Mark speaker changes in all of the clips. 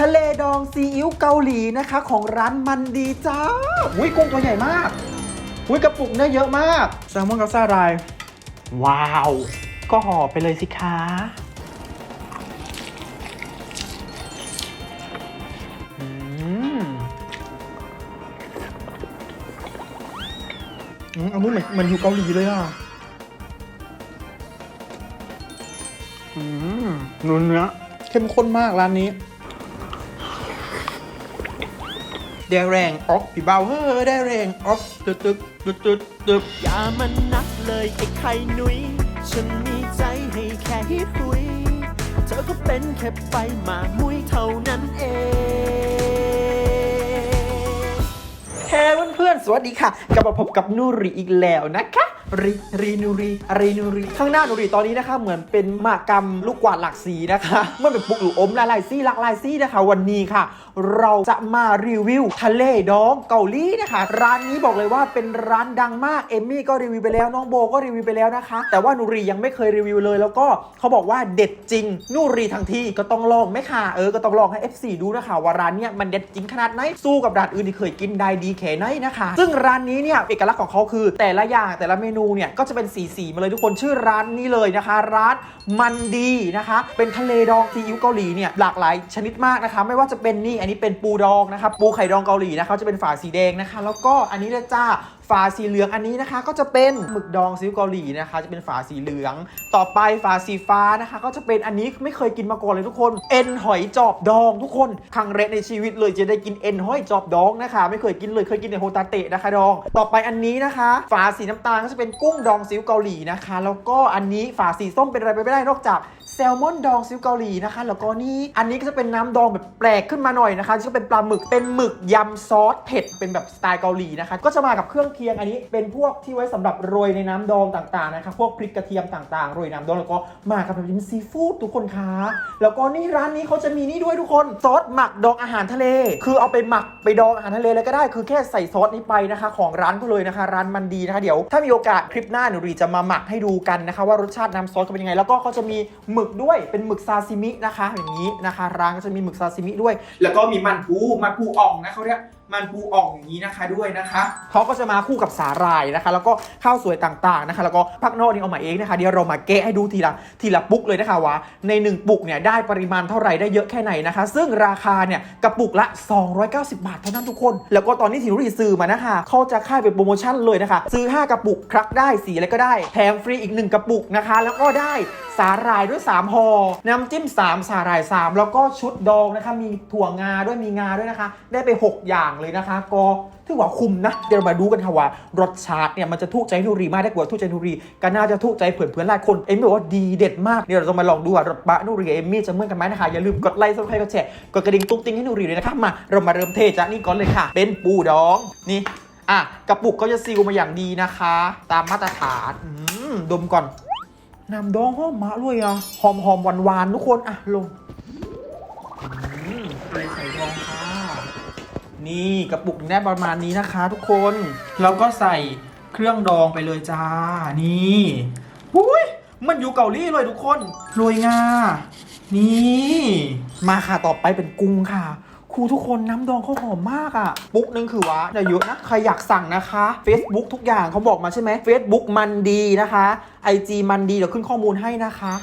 Speaker 1: ทะเลดองซีอิ๊วเกาหลีนะคะ ของร้านมันดีจ้าอุ้ยกุ้งตัวใหญ่มากอุ้ยกระปุกเนื้อเยอะมากแซลมอนกับซาลาย ว้าว ก็ห่อไปเลยสิคะอืมอืมอันนี้เหมือนเหมือนอยู่เกาหลีเลยอะอืมเนื้อเนื้อเข้มข้นมากร้านนี้ แดแรงออกพี่เบาเฮ้อแดแรงออกตึ๊ดตึ๊ดตึ๊ดตึ๊ดตึ๊ด
Speaker 2: อย่ามันนักเลยไอ้ไข่นุ้ยฉันมีใจให้แค่ฮิตุยเธอก็เป็นแค่ไปมามุยเท่านั้นเอง
Speaker 1: แค่เพื่อนๆสวัสดีค่ะ กลับมาพบกับนูรีอีกแล้วนะคะ รีรีนูรีรีนูรีข้างหน้านูรีตอนนี้นะคะ เหมือนเป็นมากรรมลูกกวาดหลักสีนะคะเมื่อเป็นปุกหรืออมละลายซี่หลากหลายซี่นะคะ วันนี้ค่ะ เราจะมารีวิวทะเลดองเกาหลีนะคะ ร้านนี้บอกเลยว่าเป็นร้านดังมากเอมมี่ก็รีวิวไปแล้วน้องโบก็รีวิวไปแล้วนะคะ แต่ว่านูรียังไม่เคยรีวิวเลย แล้วก็เขาบอกว่าเด็ดจริงนูรีทั้งที่ก็ต้องลองไหมค่ะเออก็ต้องลองให้ FC ดูนะคะว่าร้านเนี้ยมันเด็ดจริงขนาดไหนสู้กับร้านอื่นที่เคยกินได้ดีแค่ไหนนะคะ ซึ่งร้านนี้เนี่ยเอกลักษณ์ของเขาคือแต่ละอย่างแต่ละเมนูเนี่ยก็จะเป็นสีสีๆมาเลยทุกคนชื่อร้านนี้เลยนะคะ ร้านมันดีนะคะ เป็นทะเลดองซีอิ๊วเกาหลีเนี่ยหลากหลายชนิดมากนะคะ ไม่ว่าจะเป็นนี่อันนี้เป็นปูดองนะคะปูไข่ดองเกาหลีนะคะจะเป็นฝาสีแดงนะคะ แล้วก็อันนี้เลยจ้า ฝาสีเหลืองอันนี้นะคะ ก็จะเป็นหมึกดองซีอิ๊วเกาหลีนะคะ จะเป็นฝาสีเหลือง ต่อไปฝาสีฟ้านะคะ ก็จะเป็นอันนี้ไม่เคยกินมาก่อนเลยทุกคน เอ็นหอยจอบดองทุกคนครั้งแรกในชีวิตเลยจะได้กินเอ็นหอยจอบดองนะคะ ไม่เคยกินเลยเคยกินในโฮตาเตะนะคะดอง ต่อไปอันนี้นะคะ ฝาสีน้ำตาลก็จะเป็นกุ้งดองซีอิ๊วเกาหลีนะคะ แล้วก็อันนี้ฝาสีส้มเป็นอะไรไปไม่ได้นอกจาก ลมอนดองซิวเกาหลีนะคะแล้วก็นี่อันนี้ก็จะเป็นน้ำดองแบบแปลกขึ้นมาหน่อยนะคะจะเป็นปลาหมึกเป็นหมึกยำซอสเผ็ดเป็นแบบสไตล์เกาหลีนะคะก็จะมากับเครื่องเคียงอันนี้ เป็นพวกที่ไว้สำหรับโรยในน้ำดองต่างๆนะคะพวกพริกกระเทียมต่างๆโรยน้ำดองแล้วก็มากับน้ำจิ้มซีฟู้ดทุกคนคะแล้วก็นี่ร้านนี้เขาจะมีนี่ด้วยทุกคนซอสหมักดองอาหารทะเล คือเอาไปหมัก ไปดองอาหารทะเลเลยก็ได้คือแค่ใส่ซอสนี้ไปนะคะ ของร้านก็เลยนะคะ ร้านมันดีนะคะเดี๋ยวถ้ามีโอกาสคลิปหน้าหนูรีจะมาหมักให้ดูกันนะคะ ว่ารสชาติน้ำซอสเป็นยังไง แล้วก็เขาจะมีหมึกด้วยเป็นหมึกซาซิมินะคะ อย่างนี้นะคะ ร้านก็จะมีหมึกซาซิมิด้วย แล้วก็มีมันปูมันปูอ่องนะเขาเรียก มันปูอ่องอย่างนี้นะคะด้วยนะคะเขาก็จะมาคู่กับสาหร่ายนะคะ แล้วก็ข้าวสวยต่างๆนะคะ แล้วก็ผักนอกนี่เอามาเองนะคะเดี๋ยวเรามาแกะให้ดูทีละทีละปุกเลยนะคะว่าในหนึ่งปุกเนี่ยได้ปริมาณเท่าไหร่ได้เยอะแค่ไหนนะคะ ซึ่งราคาเนี่ยกระปุกละ 290 บาทเท่านั้นทุกคน แล้วก็ตอนนี้ที่นุรีซื้อมานะคะเขาจะค่ายเป็นโปรโมชั่นเลยนะคะ ซื้อ 5 กระปุกครักได้สีอะไรก็ได้แถมฟรีอีก 1 กระปุกนะคะ แล้วก็ได้สาหร่ายด้วย3ห่อน้ำจิ้ม 3 สาหร่าย 3 แล้วก็ชุดดองนะคะมีถั่วงาด้วยมีงาด้วยนะคะ ได้ไป 6 อย่างเลยนะคะ ก็ถือว่าคุ้มนะ เดี๋ยวมาดูกันค่ะว่ารสชาติเนี่ยมันจะถูกใจนุรีมากได้กว่าถูกใจนุรีก็น่าจะถูกใจเพื่อนๆหลายคนเอ็มมี่บอกว่าดีเด็ดมากเดี๋ยวเราจะมาลองดูว่ารสบะนุรีเอมมี่จะเหมือนกันไหมนะคะอย่าลืมกดไลค์ซับสไครต์กดแชร์กดกระดิ่งตุ้งติ้งให้นุรีเลยนะคะมาเรามาเริ่มเทจากนี่ก่อนเลยค่ะ เป็นปูดองนี่อะกระปุกก็จะซีลมาอย่างดีนะคะ ตามมาตรฐานอืมดมก่อนน้ำดองหอมมากเลยอะหอมหอมหวานหวานทุกคนอะลง นี่กระปุกได้ประมาณนี้นะคะทุกคน แล้วก็ใส่เครื่องดองไปเลยจ้า นี่อุ้ยมันอยู่เกาหลีเลยทุกคนโรยงา นี่ มาค่ะต่อไปเป็นกุ้งค่ะครูทุกคนน้ำดองเขาหอมมากอะ่ะ ปุ๊กนึงคือว่าจะเยอะนะ ใครอยากสั่งนะคะ Facebook ทุกอย่างเขาบอกมาใช่ไหม Facebook มันดีนะคะ IG มันดีเดี๋ยวขึ้นข้อมูลให้นะคะ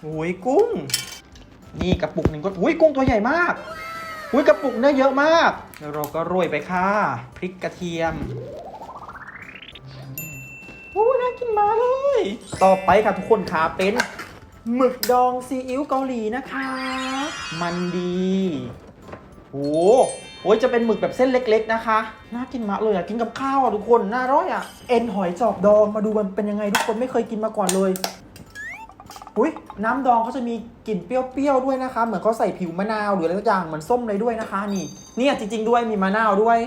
Speaker 1: โอ้ยกุ้ง นี่กระปุกหนึ่งก็อุ้ยกุ้งตัวใหญ่มาก อุ้ยกระปุกเนื้อเยอะมากแล้วเราก็โรยไปค่ะ พริกกระเทียมโอ้น่ากินมากเลย ต่อไปค่ะทุกคนค่ะเป็นหมึกดองซีอิ๊วเกาหลีนะคะ มันดีโอ้โหจะเป็นหมึกแบบเส้นเล็ก ๆ นะคะ น่ากินมากเลยอะ กินกับข้าวอะทุกคน น่าร่อยอะ เอ็นหอยจอบดอง มาดูมันเป็นยังไงทุกคนไม่เคยกินมาก่อนเลย อุ้ยน้ำดองเขาจะมีกลิ่นเปรี้ยวๆด้วยนะคะ เหมือนเขาใส่ผิวมะนาวหรืออะไรสักอย่างเหมือนส้มเลยด้วยนะคะ นี่ เนี่ยจริง ๆ ด้วยมีมะนาวด้วย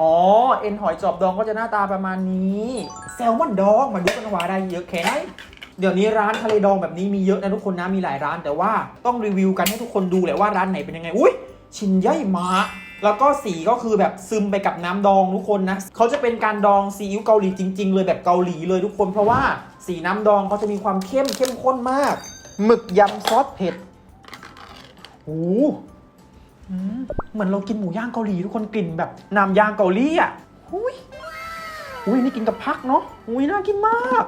Speaker 1: อ๋อ เอ็นหอยจอบดองก็จะหน้าตาประมาณนี้แซลมอนดองมาดูกันว่าได้เยอะแค่ไหนเดี๋ยวนี้ร้านทะเลดองแบบนี้มีเยอะนะทุกคนนะมีหลายร้าน แต่ว่าต้องรีวิวกันให้ทุกคนดูแหละว่าร้านไหนเป็นยังไงอุ้ยชิ้นใหญ่มากแล้วก็สีก็คือแบบซึมไปกับน้ำดองทุกคนนะเขาจะเป็นการดองซีอิ๊วเกาหลีจริง ๆ เลยแบบเกาหลีเลยทุกคนเพราะว่า สีน้ำดองเขาจะมีความเข้มเข้มข้นมาก หมึกยำซอสเผ็ดโอ้โหอืมเหมือนเรากินหมูย่างเกาหลีทุกคนกลิ่นแบบน้ำย่างเกาหลีอะอุ้ยอุ้ยนี่กินกับพักเนาะอุ้ยน่ากินมาก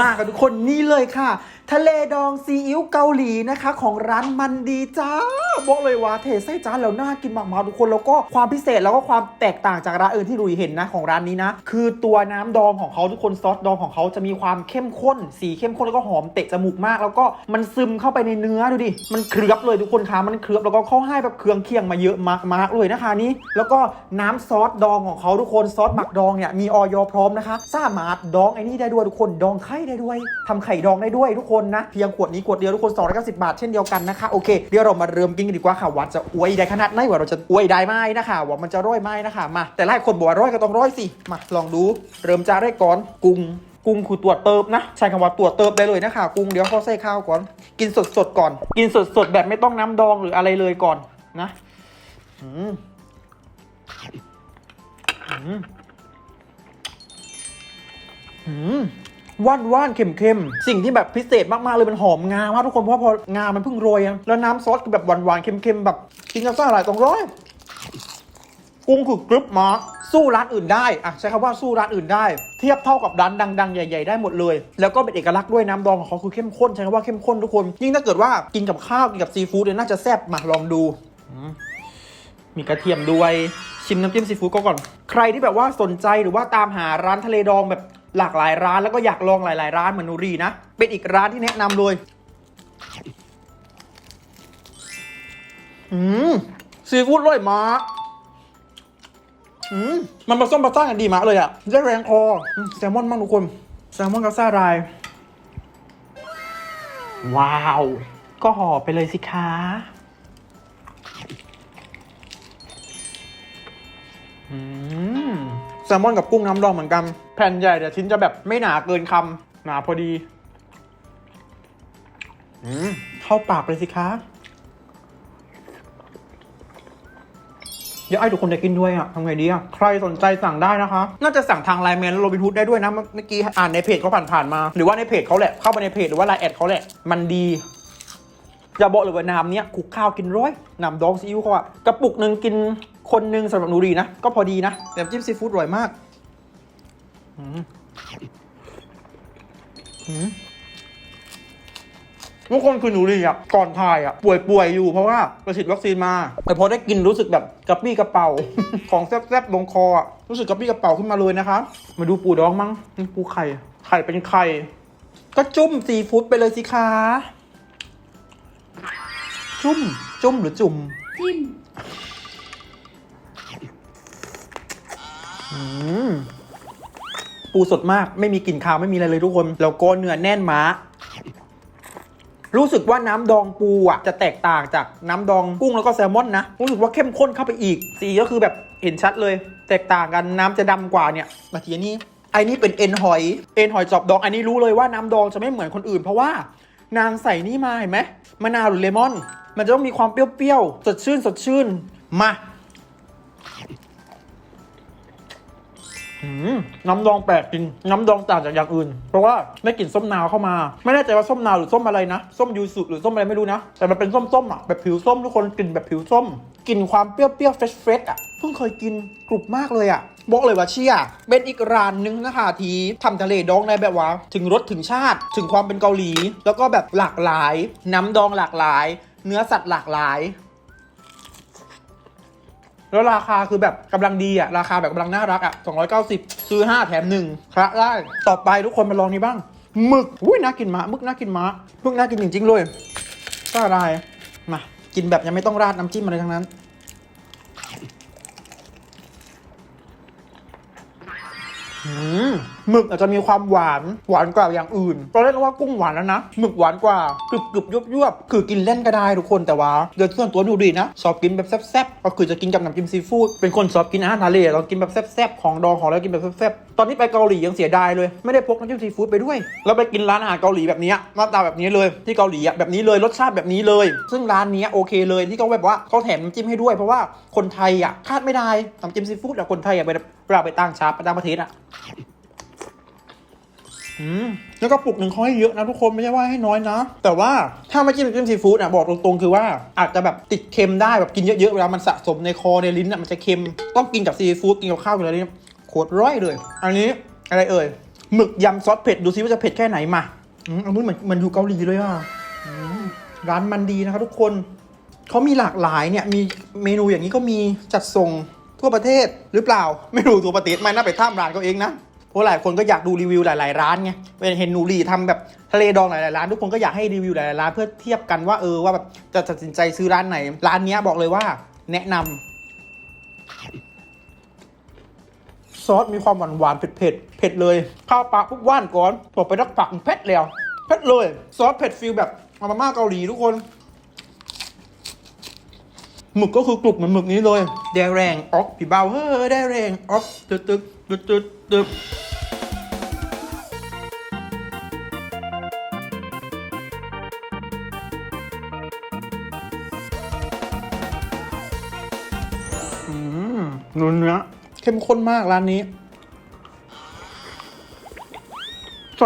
Speaker 1: มากับทุกคนนี่เลยค่ะ ทะเลดองซีอิ๊วเกาหลีนะคะ ของร้านมันดีจ้า บอกเลยว่าเทใส่จานแล้วน่ากินมากๆทุกคนแล้วก็ความพิเศษแล้วก็ความแตกต่างจากร้านอื่นที่รุยเห็นนะของร้านนี้นะ คือตัวน้ำดองของเขาทุกคนซอสดองของเขาจะมีความเข้มข้น สีเข้มข้นแล้วก็หอมเตะจมูกมาก แล้วก็มันซึมเข้าไปในเนื้อดูดิมันเคลือบเลยทุกคนคะมันเคลือบแล้วก็เข้าให้แบบเครื่องเคียงมาเยอะมากๆเลยนะคะนี่แล้วก็น้ำซอสดองของเขาทุกคนซอสหมักดองเนี่ยมีออยพร้อมนะคะสามารถดองไอ้นี่ได้ด้วยทุกคนดองไข่ได้ด้วยทำไข่ดองได้ด้วยทุกคนนะ เพียงขวดนี้ขวดเดียวทุกคน290บาทเช่นเดียวกันนะคะโอเคเดี๋ยวเรามาเริ่มกินกันดีกว่าค่ะว่าจะอวยได้ขนาดไหนว่าเราจะอวยได้ไหมนะคะว่ามันจะร่อยไหมนะคะมาแต่หลายคนบอกว่าร่อยก็ต้องร่อยสิมาลองดู เริ่มจากแรกก่อนกุ้งกุ้งคือตัวเติบนะ ใช้คำว่าตัวเติบได้เลยนะคะกุ้งเดี๋ยวเขาใส่ข้าวก่อน กินสดๆก่อน กินสดๆแบบไม่ต้องน้ำดองหรืออะไรเลยก่อนนะอืมอืมอืม ว่านว่านเค็มเค็มๆสิ่งที่แบบพิเศษมากๆเลยมันหอมงามากทุกคนเพราะพองามันเพิ่งโรยอะแล้วน้ำซอสคือแบบหวานหวานๆเค็มเค็มๆแบบกินกับซ่าหลายตรงร้อยกุ้งคือกรึบมาสู้ร้านอื่นได้อะใช้คำว่าสู้ร้านอื่นได้ เทียบเท่ากับร้านดังๆ ใหญ่ ๆ ได้หมดเลย แล้วก็เป็นเอกลักษณ์ด้วยน้ำดองของเขาคือเข้มข้นใช้คำว่าเข้มข้นทุกคน ยิ่งถ้าเกิดว่ากินกับข้าว กินกับซีฟู้ดเนี่ยน่าจะแซ่บมาลองดู มีกระเทียมด้วยชิมน้ำจิ้มซีฟู้ดก่อน ใครที่แบบว่าสนใจหรือว่าตามหาร้านทะเลดองแบบ หลากหลายร้านแล้วก็อยากลองหลาย ๆ ร้านเหมือนนูรีนะ เป็นอีกร้านที่แนะนำเลย อืมซีฟู้ดอร่อยมากอืมมันผสมผสานกันดีมากเลยอะได้แรงคออืมแซลมอนบ้างทุกคน แซลมอนกับซาราย ว้าว ก็ห่อไปเลยสิคะอืม แซลมอนกับกุ้งน้ำดองเหมือนกัน แผ่นใหญ่แต่ชิ้นจะแบบไม่หนาเกินคำหนาพอดีอืมเข้าปากเลยสิคะเดี๋ยวไอ้ทุกคนจะกินด้วยอะทำไงดีอะใครสนใจสั่งได้นะคะ น่าจะสั่งทางไลน์แมนและโรบินฮูดได้ด้วยนะ เมื่อกี้อ่านในเพจเขาผ่านๆมา หรือว่าในเพจเขาแหละ เข้าไปในเพจหรือว่าไลน์แอดเขาแหละ มันดี อย่าบอกเลยว่าน้ำเนี้ยคุกข้าวกินร้อยน้ำดองซีอิ๊วเขาอะกระปุกหนึ่งกิน คนหนึ่งสำหรับหนูดีนะ ก็พอดีนะ แต่น้ำจิ้มซีฟู้ดอร่อยมากอืมอืมทุกคนคือหนูดีอะก่อนถ่ายอะป่วยๆอยู่เพราะว่าไปฉีดวัคซีนมา แต่พอได้กินรู้สึกแบบกระปี้กระเป๋า ของแซ่บๆลงคออะรู้สึกกระปี้กระเป๋าขึ้นมาเลยนะคะ มาดูปูดองมั้งนี่ปูไข่ ไข่เป็นไข่ ก็จุ่มซีฟู้ดไปเลยสิคะ จุ่ม จุ่มหรือจุ่ม
Speaker 3: จิ้ม
Speaker 1: อืม ปูสดมากไม่มีกลิ่นคาวไม่มีอะไรเลยทุกคนแล้วก็เนื้อแน่นม้า รู้สึกว่าน้ำดองปูอะจะแตกต่างจากน้ำดองกุ้งแล้วก็แซลมอนนะ รู้สึกว่าเข้มข้นเข้าไปอีก สีก็คือแบบเห็นชัดเลย แตกต่างกันน้ำจะดำกว่าเนี่ยมาทีนี้ไอ้นี่เป็นเอ็นหอย เอ็นหอยจอบดอง อันนี้รู้เลยว่าน้ำดองจะไม่เหมือนคนอื่น เพราะว่านางใส่นี่มาเห็นไหมมะนาวหรือเลมอน มันจะต้องมีความเปรี้ยวๆสดชื่นสดชื่นมา น้ำดองแปลกจริง น้ำดองต่างจากอย่างอื่น เพราะว่าได้กลิ่นส้มนาวเข้ามา ไม่แน่ใจว่าส้มนาวหรือส้มอะไรนะ ส้มยูสุหรือส้มอะไรไม่รู้นะ แต่มันเป็นส้มๆอะแบบผิวส้มทุกคนกลิ่นแบบผิวส้มกลิ่นความเปรี้ยวๆเฟรชๆอะเพิ่งเคยกินกรุบมากเลยอะบอกเลยว่าเชี่ยเป็นอีกร้านหนึงนะคะที่ทำทะเลดองในแบบว่า ถึงรสถึงชาติ ถึงความเป็นเกาหลี แล้วก็แบบหลากหลาย น้ำดองหลากหลาย เนื้อสัตว์หลากหลาย แล้วราคาคือแบบกำลังดีอะราคาแบบกำลังน่ารักอะ290 ซื้อ 5 แถม1คระได้ต่อไปทุกคนมาลองนี้บ้างหมึกอุ้ยน่ากินมากหมึกน่ากินมากหมึกน่ากินจริงๆเลยก็อะไรมากินแบบยังไม่ต้องราดน้ำจิ้มอะไรทั้งนั้น อื อืม หมึกอาจจะมีความหวานหวานกว่าอย่างอื่นตอนแรกนึกว่ากุ้งหวานแล้วนะหมึกหวานกว่ากรึบกรึบยุบยุบคือกินเล่นก็ได้ทุกคนแต่ว่าโดยส่วนตัวหนูดีนะชอบกินแบบแซ่บๆก็คือจะกินกับน้ำจิ้มซีฟู้ดเป็นคนชอบกินอาหารทะเลเรากินแบบแซ่บๆของดองของแล้วกินแบบแซ่บๆตอนนี้ไปเกาหลียังเสียดายเลยไม่ได้พกน้ำจิ้มซีฟู้ดไปด้วยแล้วไปกินร้านอาหารเกาหลีแบบนี้หน้าตาแบบนี้เลยที่เกาหลีอะแบบนี้เลยรสชาติแบบนี้เลย ซึ่งร้านนี้โอเคเลยที่เขาแบบว่าเขาแถมน้ำจิ้มให้ด้วย เพราะว่าคนไทยอะคาดไม่ได้น้ำจิ้มซีฟู้ดอะคนไทยอะเวลา เวลาไปต่างชาติไปต่างประเทศอะอืมแล้วก็ปลุกหนึ่งเขาให้เยอะนะทุกคนไม่ใช่ว่าให้น้อยนะ แต่ว่าถ้าไม่กินจิ้มซีฟู้ดอะบอกตรงๆคือว่าอาจจะแบบติดเค็มได้แบบกินเยอะๆเวลามันสะสมในคอในลิ้นอะมันจะเค็มต้องกินกับซีฟู้ดกินกับข้าวกินอะไรนี่โคตรร้อยเลย อันนี้อะไรเอ่ยหมึกยำซอสเผ็ดดูซิว่าจะเผ็ดแค่ไหนมาอืมอันนี้เหมือนเหมันอยู่เกาหลีเลยอะร้านมันดีนะครับทุกคนเขามีหลากหลายเนี่ยมีเมนูอย่างนี้ก็มีจัดส่ง ทั่วประเทศหรือเปล่าไม่รู้ทั่วประเทศไม่น่าไปท่ามร้านเขาเองนะเพราะหลายคนก็อยากดูรีวิวหลาย ๆ ร้านไงเห็นหนูรีทำแบบทะเลดองหลาย ๆ ร้าน ทุกคนก็อยากให้รีวิวหลาย ๆ ร้านเพื่อเทียบกันว่าเออว่าแบบจะตัดสินใจซื้อร้านไหน ร้านนี้บอกเลยว่า แนะนำซอสมีความหวานหวานเผ็ดเผ็ดเผ็ดเลย ข้าวปลาปุ๊บว่านก่อนบอกไปรักปักเผ็ดแล้วเผ็ดเลย ซอสเผ็ดฟิลแบบมาม่าเกาหลีทุกคน หมึกก็คือกรุบเหมือนหมึกนี้เลยแดงแรงออกพี่เบาเฮ้ยได้แรงออกตึ๊ดตึ๊ดตึ๊ดตึ๊ดตึ๊ดอืมนุ่นเนื้อเข้มข้นมากร้านนี้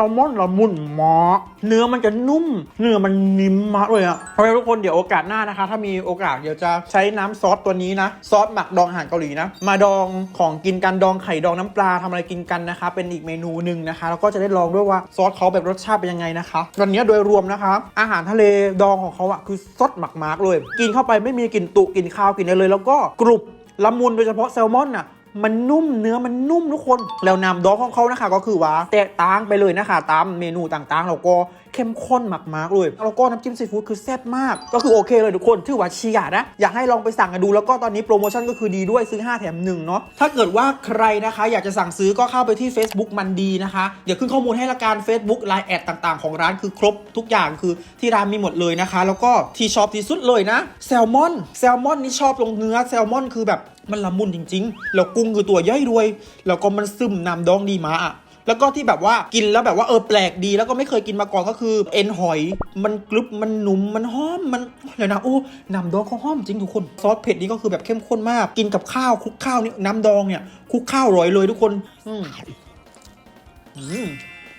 Speaker 1: ลมอนละมุนมากเนื้อมันจะนุ่ม เนื้อมันนิ่มมากเลยอะเพราะงั้นทุกคนเดี๋ยวโอกาสหน้านะคะ ถ้ามีโอกาสเดี๋ยวจะใช้น้ำซอสตัวนี้นะ ซอสหมักดองอาหารเกาหลีนะ มาดองของกินกันดองไข่ดองน้ำปลาทำอะไรกินกันนะคะ เป็นอีกเมนูหนึ่งนะคะ แล้วก็จะได้ลองด้วยว่าซอสเขาแบบรสชาติเป็นยังไงนะคะวันนี้โดยรวมนะคะอาหารทะเลดองของเขาอะคือซดหมักมากเลย กินเข้าไปไม่มีกลิ่นตุกลิ่นคาวกลิ่นอะไรเลย แล้วก็กรุบละมุนโดยเฉพาะแซลมอนน่ะ มันนุ่มเนื้อมันนุ่มทุกคน แล้วน้ำดองของเขานะคะ ก็คือว่าแตกต่างไปเลยนะคะ ตามเมนูต่างๆ แล้วก็เข้มข้นมากๆเลยแล้วก็น้ำจิ้มซีฟู้ดคือแซ่บมาก ก็คือโอเคเลยทุกคนถือว่าเชียร์นะ อยากให้ลองไปสั่งกันดู แล้วก็ตอนนี้โปรโมชั่นก็คือดีด้วยซื้อ 5 แถม1เนาะถ้าเกิดว่าใครนะคะ อยากจะสั่งซื้อก็เข้าไปที่ Facebook มันดีนะคะเดี๋ยวขึ้นข้อมูลให้ละการ Facebook ไลน์แอดต่างๆ ของร้านคือครบทุกอย่างคือที่ร้านมีหมดเลยนะคะ แล้วก็ที่ชอบที่สุดเลยนะแซลมอนแซลมอนนี่ชอบลงเนื้อแซลมอนคือแบบมันละมุนจริง ๆ แล้วกุ้งคือตัวย่อยรวย แล้วก็มันซึมน้ำดองดีมาอะ แล้วก็ที่แบบว่ากินแล้วแบบว่าเออแปลกดีแล้วก็ไม่เคยกินมาก่อนก็คือ เอ็นหอย มันกรึบมันหนุ่มมันหอมมันเลยนะโอ้น้ำดองเขาหอมจริงทุกคนซอสเผ็ดนี่ก็คือแบบเข้มข้นมาก กินกับข้าวคลุกข้าวนี่น้ำดองเนี่ยคลุกข้าวอร่อยเลยทุกคนอืมอม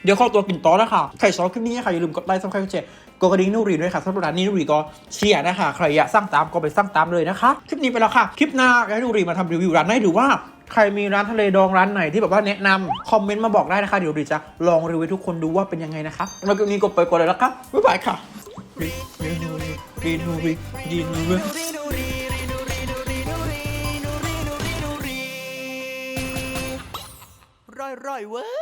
Speaker 1: เดี๋ยวเข้าตัวกินต่อนะคะใครชอบคลิปนี้ค่ะอย่าลืมกดไลค์ซับสไครต์แชร์กดกระดิ่งนูรีด้วยค่ะสำหรับร้านนี้นูรีก็เชียร์นะคะใครอยากสร้างตามก็ไปสร้างตามเลยนะคะ คลิปนี้ไปแล้วค่ะ คลิปหน้าให้นูรีมาทำรีวิวร้านไหนหรือว่า ใครมีร้านทะเลดองร้านไหนที่แบบว่าแนะนำคอมเมนต์มาบอกได้นะคะ เดี๋ยวนูรีจะลองรีวิวทุกคนดูว่าเป็นยังไงนะคะแล้วคลิปนี้กดไปกดเลยแล้วครับบ๊ายบายค่ะรีนูรีรีนูรีรีนูรี
Speaker 2: ร่อยร่อยๆเว้ย